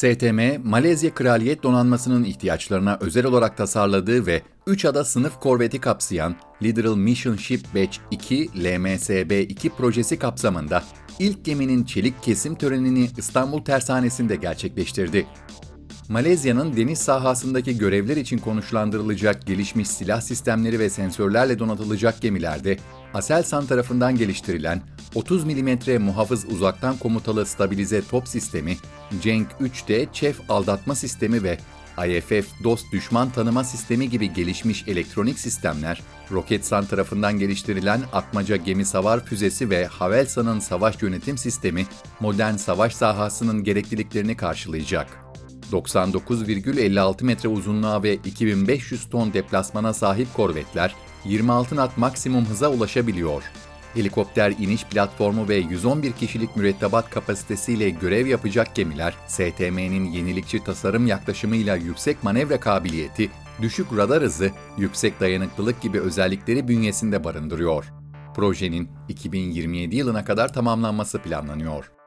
STM, Malezya Kraliyet Donanması'nın ihtiyaçlarına özel olarak tasarladığı ve 3 ada sınıf korveti kapsayan Literal Mission Ship Batch 2 LMSB-2 projesi kapsamında ilk geminin çelik kesim törenini İstanbul Tersanesi'nde gerçekleştirdi. Malezya'nın deniz sahasındaki görevler için konuşlandırılacak gelişmiş silah sistemleri ve sensörlerle donatılacak gemilerde Aselsan tarafından geliştirilen 30 mm muhafız uzaktan komutalı stabilize top sistemi, Cenk 3D çef aldatma sistemi ve IFF DOS düşman tanıma sistemi gibi gelişmiş elektronik sistemler, Roketsan tarafından geliştirilen Atmaca gemi savar füzesi ve Havelsan'ın savaş yönetim sistemi, modern savaş sahasının gerekliliklerini karşılayacak. 99,56 metre uzunluğa ve 2500 ton deplasmana sahip korvetler 26 knot maksimum hıza ulaşabiliyor. Helikopter iniş platformu ve 111 kişilik mürettebat kapasitesiyle görev yapacak gemiler, STM'nin yenilikçi tasarım yaklaşımıyla yüksek manevra kabiliyeti, düşük radar hızı, yüksek dayanıklılık gibi özellikleri bünyesinde barındırıyor. Projenin 2027 yılına kadar tamamlanması planlanıyor.